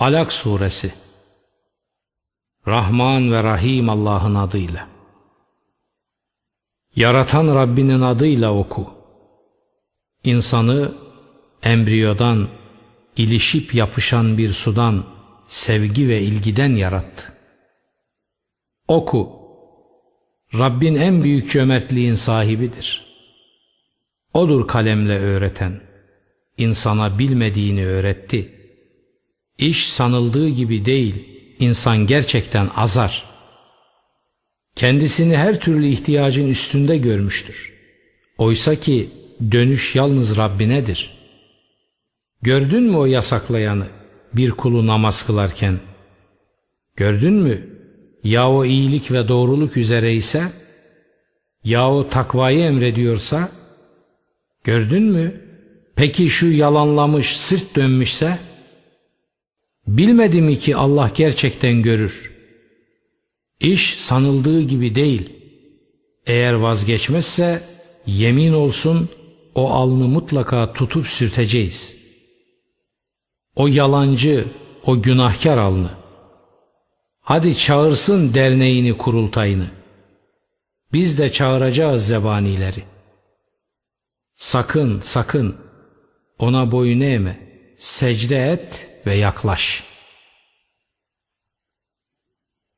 Alak Suresi Rahman ve Rahim Allah'ın adıyla Yaratan Rabbinin adıyla oku. İnsanı embriyodan, ilişip yapışan bir sudan, sevgi ve ilgiden yarattı. Oku. Rabbin en büyük cömertliğin sahibidir. Odur kalemle öğreten. İnsana bilmediğini öğretti. İş sanıldığı gibi değil, insan gerçekten azar. Kendisini her türlü ihtiyacın üstünde görmüştür. Oysa ki dönüş yalnız Rabbinedir. Gördün mü o yasaklayanı bir kulu namaz kılarken? Gördün mü? Ya o iyilik ve doğruluk üzere ise? Ya o takvayı emrediyorsa? Gördün mü? Peki şu yalanlamış, sırt dönmüşse? Bilmedi mi ki Allah gerçekten görür? İş sanıldığı gibi değil. Eğer vazgeçmezse yemin olsun o alnı mutlaka tutup sürteceğiz. O yalancı, o günahkar alnı. Hadi çağırsın derneğini kurultayını. Biz de çağıracağız zebanileri. Sakın sakın ona boyun eğme, secde et ve yaklaş.''